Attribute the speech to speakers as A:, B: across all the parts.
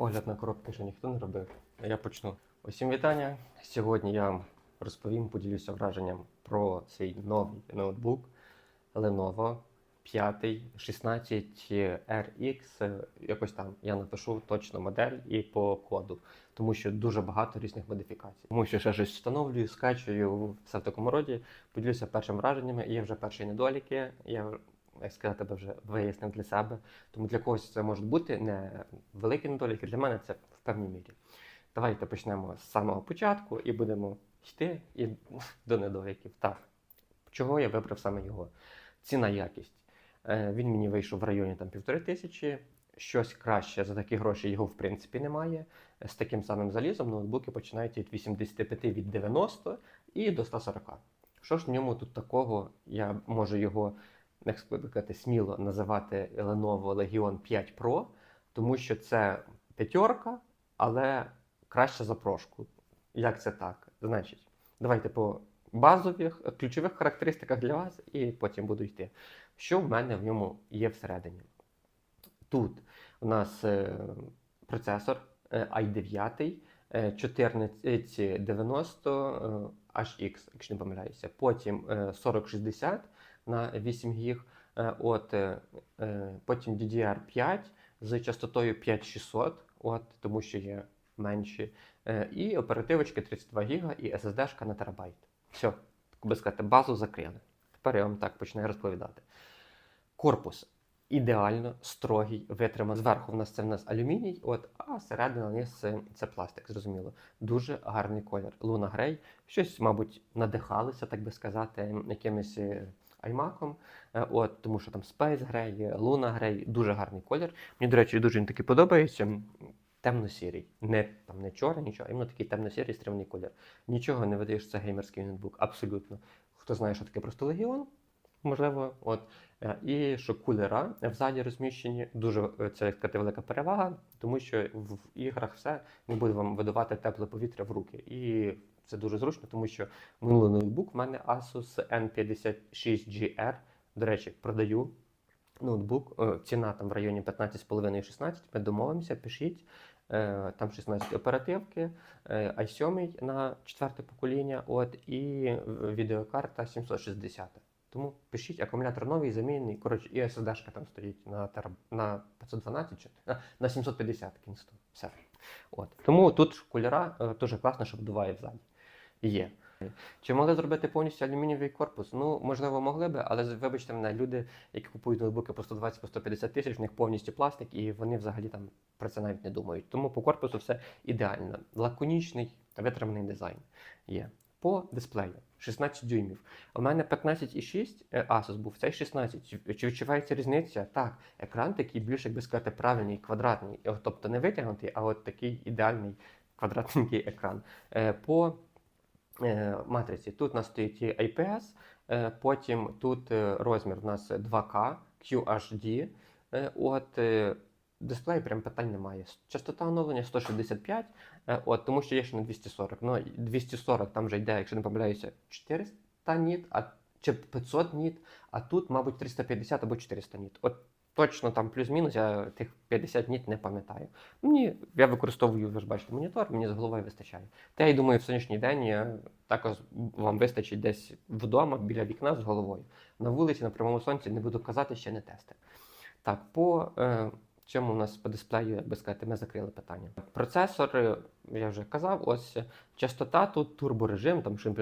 A: Огляд на коробки ще ніхто не робив. Я почну. Усім вітання. Сьогодні я вам розповім, поділюся враженням про свій новий ноутбук Lenovo 5 16 RX. е, Якось там я напишу точно модель і по коду, тому що дуже багато різних модифікацій. Тому що ще щось встановлюю, скачую все в такому роді. Поділюся першими враженнями. Є вже перші недоліки. Я як сказати, тебе вже вияснив для себе. Тому для когось це можуть бути не великі недоліки, для мене це в певній мірі. Давайте почнемо з самого початку і будемо йти і до недоліків. Так, чого я вибрав саме його? Ціна якість. Е, Він мені вийшов в районі там півтори тисячі. Щось краще за такі гроші його в принципі немає. З таким самим залізом ноутбуки починають від 85 від 90 і до 140. Що ж в ньому тут такого? Я можу його як сказати, сміло називати Lenovo Legion 5 Pro, тому що це п'ятерка, але краще за прошку. Як це так? Значить, давайте по базових ключових характеристиках для вас, і потім буду йти. Що в мене в ньому є всередині? Тут у нас е, процесор е, i9 е, 1490 е, HX, якщо не помиляюся. Потім е, 4060 на 8 гіг. Е, От, е, е, потім DDR5 з частотою 5600, от, тому що є менші. І оперативочки 32 гіга і SSD на терабайт. Все, би сказати, базу закрили. Тепер я вам так починаю розповідати. Корпус ідеально строгий, витримав. Зверху в нас це в нас алюміній, от, а середина вниз це, це пластик, зрозуміло. Дуже гарний колір. Луна Грей. Щось, мабуть, надихалися, так би сказати, якимось е, iMac. Е, От, тому що там Space Gray, Luna Gray, дуже гарний колір. Мені, до речі, дуже він такий подобається. Темно-сірий. Не, там, не чорний, нічого, а іменно такий темно-сірий стримний колір. Нічого не видаєш, це геймерський ноутбук. Абсолютно. Хто знає, що таке просто легіон, можливо, от. Е, І що кулера в залі розміщені, дуже е, це сказати, велика перевага, тому що в іграх все не буде вам видавати тепле повітря в руки. І це дуже зручно, тому що минулий ноутбук в мене Asus N56GR. До речі, продаю ноутбук. е, Ціна там в районі 15,5-16. Ми домовимося, пишіть. Е, Там 16 оперативки, е, i7 на четверте покоління, от, і е, відеокарта 760. Тому пишіть, акумулятор новий, замінний. Коротше, і SSD там стоїть на, на 512 чи на, на 750 кінсту. Все. От. Тому тут кольора е, дуже класно, що вдуває в залі. Є. Чи могли зробити повністю алюмінієвий корпус? Ну, можливо, могли би, але вибачте мене, люди, які купують ноутбуки по 120 по 150 тисяч, в них повністю пластик, і вони взагалі там про це навіть не думають. Тому по корпусу все ідеально. Лаконічний та витриманий дизайн є. По дисплею 16 дюймів. У мене 15,6 е, Asus був, цей 16. Чи- відчувається різниця? Так, екран такий більш, як би сказати, правильний, квадратний. Тобто не витягнутий, а от такий ідеальний квадратненький екран. Е, По матриці тут у нас стоїть IPS, е, потім тут е, розмір у нас 2K QHD. е, От е, дисплей прям питань немає. Частота оновлення 165, е, от, тому що є ще на 240. Ну, 240 там вже йде, якщо не помиляюся, 400 ніт, а чи 500 ніт, а тут, мабуть, 350 або 400 ніт. От точно там плюс-мінус, я тих 50 ніт не пам'ятаю. Мені я використовую, ви ж бачите, монітор, мені з головою вистачає. Та я й думаю, в сонячний день я також вам вистачить десь вдома біля вікна з головою. На вулиці, на прямому сонці не буду казати, ще не тести. Так, по е, чому у нас по дисплею, як би сказати, ми закрили питання. Процесор, е, я вже казав, ось е, частота тут турборежим, там що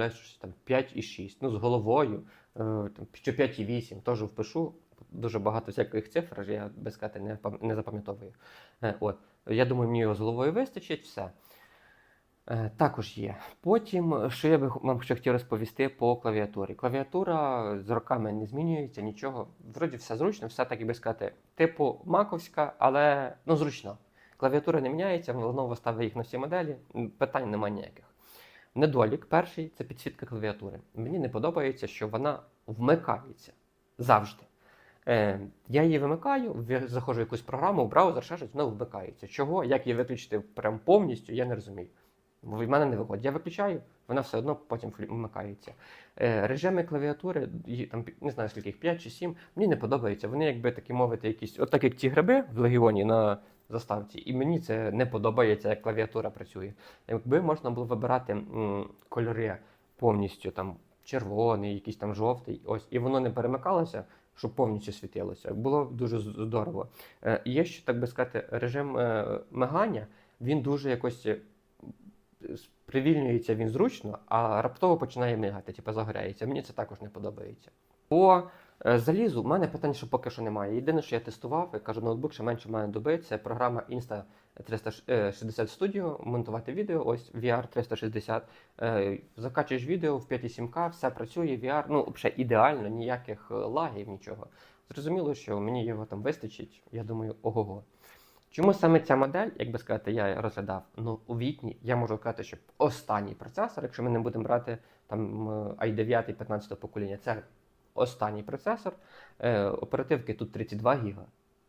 A: там 5,6. Ну, з головою, е, там, чи 5,8, теж впишу. Дуже багато всяких цифр, я без сказати не, не запам'ятовую. Е, от. Я думаю, мені його з головою вистачить, все. Е, Також є. Потім, що я би вам ще хотів розповісти по клавіатурі. Клавіатура з роками не змінюється, нічого. Вроді все зручно, все так, як би сказати, типу маковська, але ну, зручно. Клавіатура не міняється, Lenovo ставить їх на всі моделі, питань немає ніяких. Недолік перший це підсвітка клавіатури. Мені не подобається, що вона вмикається завжди. Е, я її вимикаю, заходжу в якусь програму, браузер, ще щось, вона вмикається. Чого? Як її виключити прям повністю, я не розумію. Бо в мене не виходить. Я виключаю, вона все одно потім вмикається. Е, режими клавіатури, там не знаю скільки їх 5 чи 7, мені не подобається. Вони, якби такі мовити, якісь, от так як ті гриби в легіоні на заставці. І мені це не подобається, як клавіатура працює. Якби можна було вибирати м, кольори повністю там червоний, якийсь там жовтий, ось, і воно не перемикалося, щоб повністю світилося. Було дуже здорово. Е, Є ще, так би сказати, режим е, мигання, він дуже якось е, привільнюється він зручно, а раптово починає мигати, типу загоряється. Мені це також не подобається. По залізу в мене питань, що поки що немає. Єдине, що я тестував, я кажу, ноутбук ще менше має доби, це програма Insta 360 Studio, монтувати відео, ось VR 360. Е, Закачуєш відео в 5,7К, все працює, VR, ну, взагалі ідеально, ніяких е, лагів, нічого. Зрозуміло, що мені його там вистачить, я думаю, ого-го. Чому саме ця модель, як би сказати, я розглядав? Ну, у вікні я можу сказати, що останній процесор, якщо ми не будемо брати там е, i9 15 покоління, це останній процесор. Е, оперативки тут 32 ГБ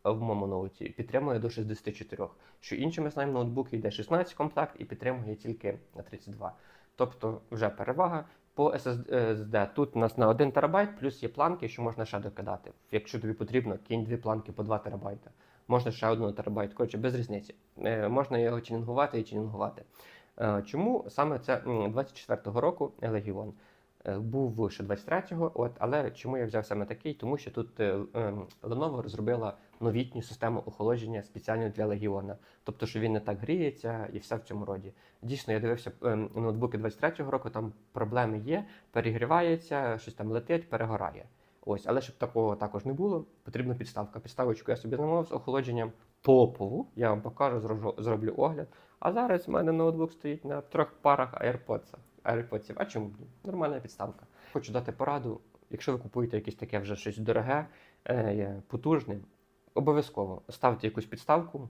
A: в моєму ноуті, підтримує до 64. Що інші ми знаємо, ноутбуки йде 16 комплект і підтримує тільки на 32. Тобто вже перевага. По SSD тут у нас на 1 ТБ, плюс є планки, що можна ще докидати. Якщо тобі потрібно, кінь дві планки по 2 ТБ. Можна ще одну терабайт. Коротше, без різниці. Е, можна його тюнінгувати і тюнінгувати. Е, чому саме це м, 24-го року Легіон? Е, був ще 23-го, от, але чому я взяв саме такий? Тому що тут е, е, Lenovo розробила новітню систему охолодження спеціально для Легіона. Тобто, що він не так гріється і все в цьому роді. Дійсно, я дивився е, ноутбуки 23-го року, там проблеми є, перегрівається, щось там летить, перегорає. Ось, але щоб такого також не було, потрібна підставка. Підставочку я собі замовив з охолодженням топову. Я вам покажу, зроблю, огляд. А зараз в мене ноутбук стоїть на трьох парах AirPods. AirPods. А чому? Нормальна підставка. Хочу дати пораду. Якщо ви купуєте якесь таке вже щось дороге, е, потужне, обов'язково ставте якусь підставку,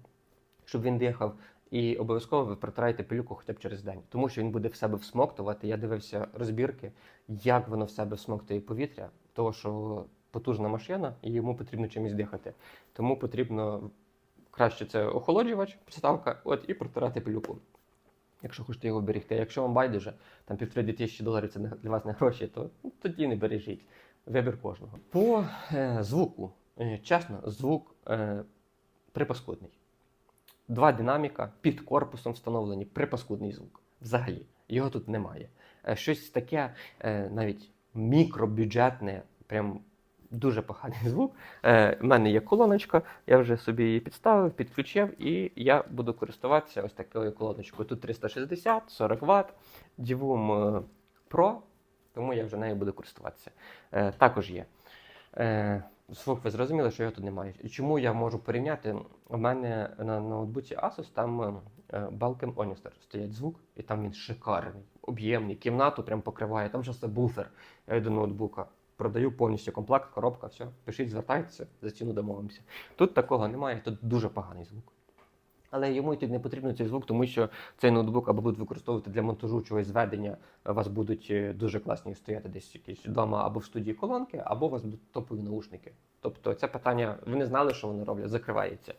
A: щоб він дихав. І обов'язково ви протираєте пилюку хоча б через день, тому що він буде в себе всмоктувати. Я дивився розбірки, як воно в себе всмоктує повітря, того що потужна машина і йому потрібно чимось дихати. Тому потрібно краще це охолоджувач, підставка, от і протирати пилюку. Якщо хочете його берегти. Якщо вам байдуже, там півтори тисячі доларів це для вас не гроші, то ну, тоді не бережіть. Вибір кожного. По е, звуку, чесно, звук е, припаскудний. Два динаміка під корпусом встановлені, припаскудний звук. Взагалі, його тут немає. Е, щось таке, е, навіть мікробюджетне, прям дуже поганий звук. Е, в мене є колоночка, я вже собі її підставив, підключив, і я буду користуватися ось такою колоночкою. Тут 360, 40 Вт, Divum е, Pro, тому я вже нею буду користуватися. Е, також є. Е, звук, ви зрозуміли, що його тут немає. І чому я можу порівняти? У мене на ноутбуці Asus там Балкен Onister стоять звук, і там він шикарний, об'ємний, кімнату прям покриває, там ще все буфер. До ноутбука. Продаю повністю комплект, коробка, все. Пишіть, звертайтеся, за ціну домовимося. Тут такого немає, тут дуже поганий звук. Але йому тут не потрібен цей звук, тому що цей ноутбук або будуть використовувати для монтажу чогось зведення. У вас будуть е, дуже класні стояти десь якісь вдома або в студії колонки, або у вас будуть топові наушники. Тобто це питання, ви не знали, що вони роблять, закривається.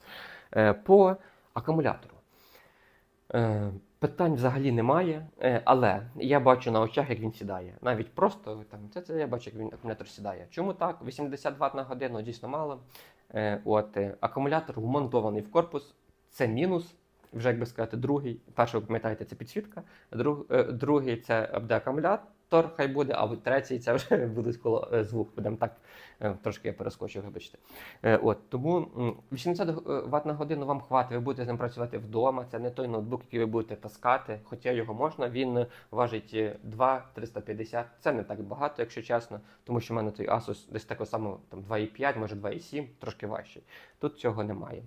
A: Е, По акумулятору. Е, Питань взагалі немає, але я бачу на очах, як він сідає. Навіть просто там це, це я бачу, як він акумулятор сідає. Чому так? 80 Вт на годину дійсно мало. От акумулятор вмонтований в корпус, це мінус. Вже як би сказати, другий. Перший, пам'ятаєте, це підсвітка, друг, е, другий це буде хай буде, а третій це вже буде коло е, звук. Будемо так е, трошки я перескочив, вибачте. От тому м, 80 Вт на годину вам хватить, ви будете з ним працювати вдома. Це не той ноутбук, який ви будете таскати. Хоча його можна, він важить е, 2-350. Це не так багато, якщо чесно, тому що в мене той Asus десь такого самого там 2,5, може 2,7, трошки важчий. Тут цього немає.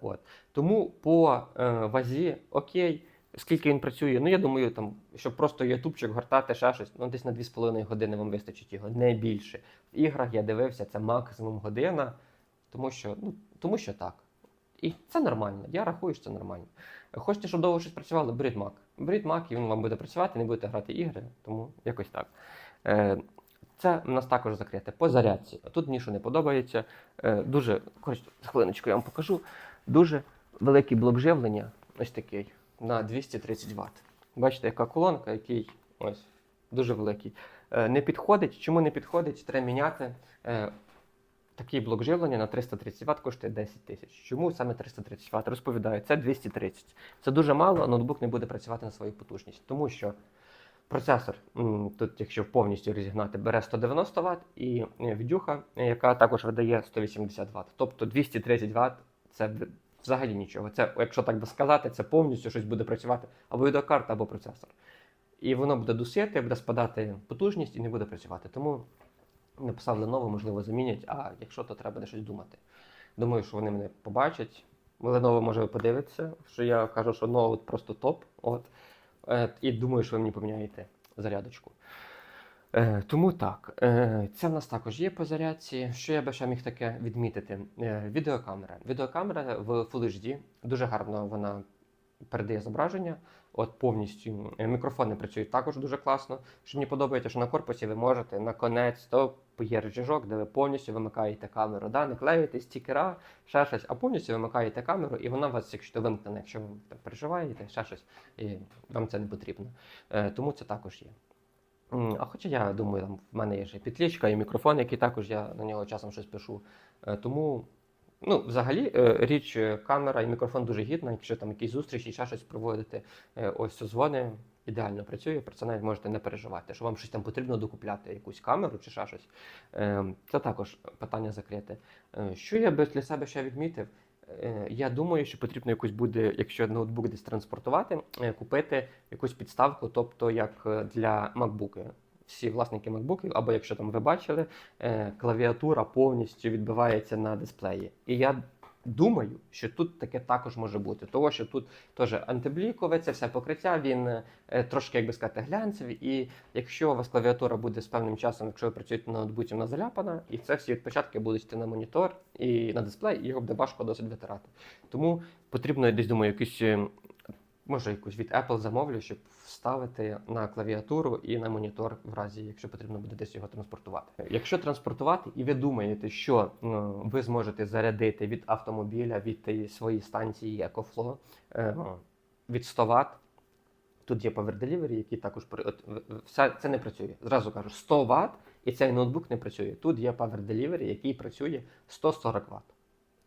A: От. Тому по е, вазі окей. Скільки він працює? Ну я думаю, там, щоб просто ютубчик гортати ще щось, ну десь на 2,5 години вам вистачить його, не більше. В іграх я дивився, це максимум година, тому що, ну, тому що так. І це нормально. Я рахую, що це нормально. Хочете, щоб довго щось працювало, беріть Mac. Беріть Mac, і він вам буде працювати, не будете грати ігри, тому якось так. Е, це в нас також закрите по зарядці. Тут мені що не подобається. Е, дуже, коротше, хвилиночку я вам покажу. Дуже великий блок живлення, ось такий, на 230 Вт. Бачите, яка колонка, який ось дуже великий. Е, не підходить. Чому не підходить? Треба міняти. Е, такий блок живлення на 330 Вт коштує 10 тисяч. Чому саме 330 Вт? Розповідаю, це 230. Це дуже мало, ноутбук не буде працювати на свою потужність, тому що процесор, тут, якщо повністю розігнати, бере 190 Вт, і е, відюха, яка також видає 180 Вт. Тобто 230 Вт це взагалі нічого. Це, якщо так би сказати, це повністю щось буде працювати або відеокарта, або процесор. І воно буде дусити, буде спадати потужність і не буде працювати. Тому написав Lenovo, можливо, замінять, а якщо то треба буде щось думати. Думаю, що вони мене побачать. Lenovo може подивитися, що я кажу, що ноут просто топ. От. Е, і думаю, що ви мені поміняєте зарядочку. Е, тому так, е, це в нас також є по зарядці. Що я би ще міг таке відмітити? Е, відеокамера. Відеокамера в Full HD. Дуже гарно вона передає зображення. От повністю Е, мікрофони працюють також дуже класно. Що мені подобається, що на корпусі ви можете на конець, то є рычажок, де ви повністю вимикаєте камеру. Да? Не клеїте стікера, ще щось, а повністю вимикаєте камеру, і вона у вас, якщо вимкнена, якщо ви так переживаєте, ще щось, і вам це не потрібно. Е, тому це також є. А хоча я думаю, там в мене є ще підлічка і мікрофон, який також я на нього часом щось пишу. Е, Тому, ну, взагалі, е, річ е, камера і мікрофон дуже гідна, якщо там якісь зустрічі ще щось проводити. Ось созвони ідеально працює, про це навіть можете не переживати, що вам щось там потрібно докупляти, якусь камеру чи ще щось. Е, Це також питання закрите. Що я би для себе ще відмітив? Е, Я думаю, що потрібно якось буде, якщо ноутбук десь транспортувати, е, купити якусь підставку, тобто як е, для MacBook. Всі власники MacBook, або якщо там ви бачили, клавіатура повністю відбивається на дисплеї. І я думаю, що тут таке також може бути, тому що тут теж антиблікове, це все покриття, він е, трошки, як би сказати, глянцевий. І якщо у вас клавіатура буде з певним часом, якщо ви працюєте на ноутбуці, вона заляпана, і це всі відпечатки будуть йти на монітор і на дисплей, і його буде важко досить витирати. Тому потрібно, я десь думаю, якийсь. Може, якусь від Apple замовлю, щоб вставити на клавіатуру і на монітор, в разі, якщо потрібно буде десь його транспортувати. Якщо транспортувати, і ви думаєте, що е, ви зможете зарядити від автомобіля, від тієї своєї станції EcoFlow е, від 100 Вт, тут є Power Delivery, який також от, все це не працює. Зразу кажу, 100 Вт і цей ноутбук не працює. Тут є Power Delivery, який працює 140 Вт.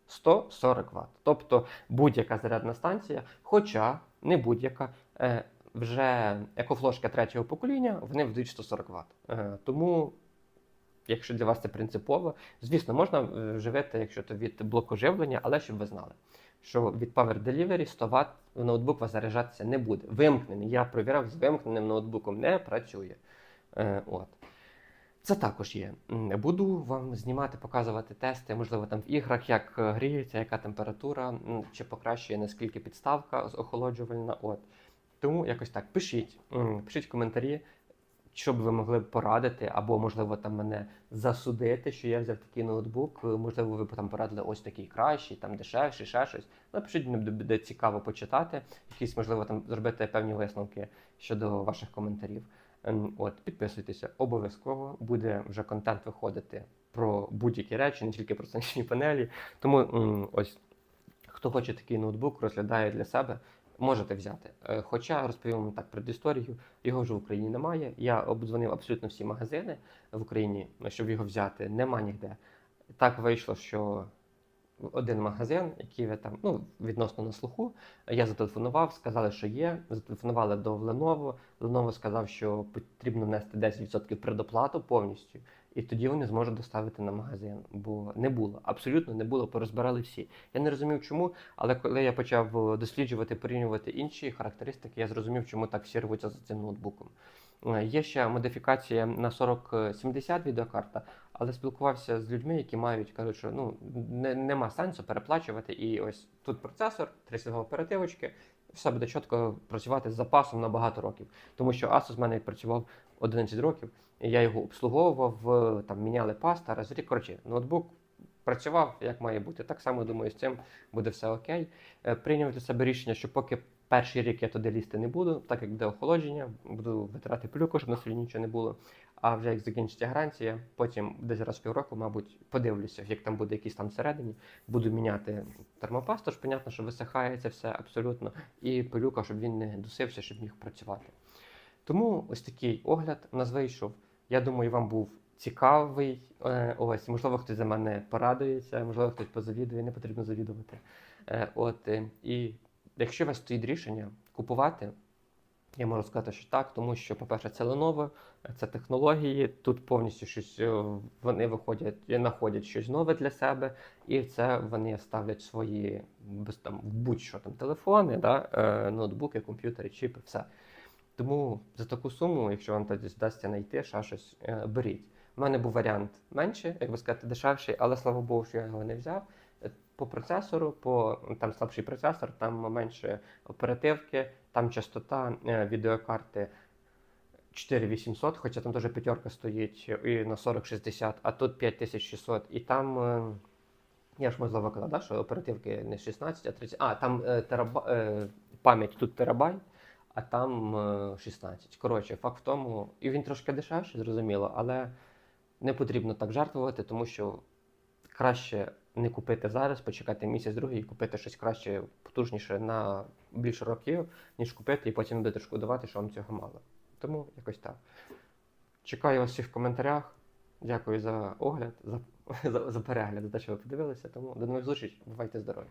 A: 140 Вт. Тобто будь-яка зарядна станція, хоча не будь-яка, е, вже екофлошка третього покоління, вони вдають 140 Вт. Е, тому, якщо для вас це принципово, звісно, можна е, живити, якщо то від блоку живлення, але щоб ви знали, що від Power Delivery 100 Вт в ноутбук вас заряджатися не буде. Вимкнений. Я провіряв, з вимкненим ноутбуком не працює. Е, от. Це також є. Буду вам знімати, показувати тести, можливо, там в іграх, як е, гріється, яка температура, чи покращує наскільки підставка охолоджувальна. От. Тому якось так. Пишіть, пишіть коментарі, що б ви могли порадити, або, можливо, там мене засудити, що я взяв такий ноутбук. Можливо, ви б там порадили ось такий кращий, там дешевший, ще щось. Напишіть, мені буде цікаво почитати, якісь, можливо, там зробити певні висновки щодо ваших коментарів. От, підписуйтеся, обов'язково буде вже контент виходити про будь-які речі, не тільки про сонячні панелі. Тому ось хто хоче такий ноутбук, розглядає для себе, можете взяти. Е, Хоча розповім вам так предісторію, його вже в Україні немає. Я обдзвонив абсолютно всі магазини в Україні, щоб його взяти, нема ніде. Так вийшло, що один магазин, який ви там ну, відносно на слуху. Я зателефонував, сказали, що є. Зателефонували до Lenovo. Lenovo сказав, що потрібно внести 10% предоплату повністю, і тоді вони зможуть доставити на магазин. Бо не було, абсолютно не було, порозбирали всі. Я не розумів, чому, але коли я почав е, досліджувати, порівнювати інші характеристики, я зрозумів, чому так всі рвуться за цим ноутбуком. Е, Є ще модифікація на 4070 відеокарта, але спілкувався з людьми, які мають, кажуть, що ну не, нема сенсу переплачувати. І ось тут процесор, 32 оперативочки, все буде чітко працювати з запасом на багато років. Тому що Asus в мене працював 11 років, і я його обслуговував, там міняли паста, раз рік. Коротше, ноутбук працював як має бути. Так само думаю, з цим буде все окей. Е, Прийняв для себе рішення, що поки перший рік я туди лізти не буду, так як буде охолодження, буду витирати пилюку, щоб на селі нічого не було. А вже як закінчиться гарантія, потім десь раз в півроку, мабуть, подивлюся, як там буде якийсь там всередині. Буду міняти термопасту, ж понятно, що висихається все абсолютно, і пилюка, щоб він не дусився, щоб міг працювати. Тому ось такий огляд у нас вийшов. Я думаю, вам був цікавий. Е, ось, можливо, хтось за мене порадується, можливо, хтось позавідує, не потрібно завідувати. Е, от, е, і якщо у вас стоїть рішення купувати, я можу сказати, що так, тому що, по-перше, це Lenovo, це технології. Тут повністю щось е, вони виходять, і знаходять щось нове для себе, і це вони ставлять свої там будь-що там телефони, да, е, ноутбуки, комп'ютери, чіпи, все. Тому за таку суму, якщо вам тоді вдасться знайти ще щось, е, беріть. У мене був варіант менше, як би сказати, дешевший, але слава Богу, що я його не взяв. Е, По процесору, по там слабший процесор, там менше оперативки, там частота е, відеокарти 4800, хоча там теж п'ятерка стоїть і на 4060, а тут 5600. І там, е, я ж можливо казав, що оперативки не 16, а 30. А, там е, тераба, е, пам'ять тут терабайт, а там е, 16. Коротше, факт в тому, і він трошки дешевший, зрозуміло, але не потрібно так жертвувати, тому що краще не купити зараз, почекати місяць другий і купити щось краще, потужніше на більше років, ніж купити і потім будете шкодувати, що вам цього мало. Тому якось так. Чекаю вас всіх в коментарях. Дякую за огляд, за, за, за перегляд, за те, що ви подивилися. Тому до нових зустрічей. Бувайте здорові!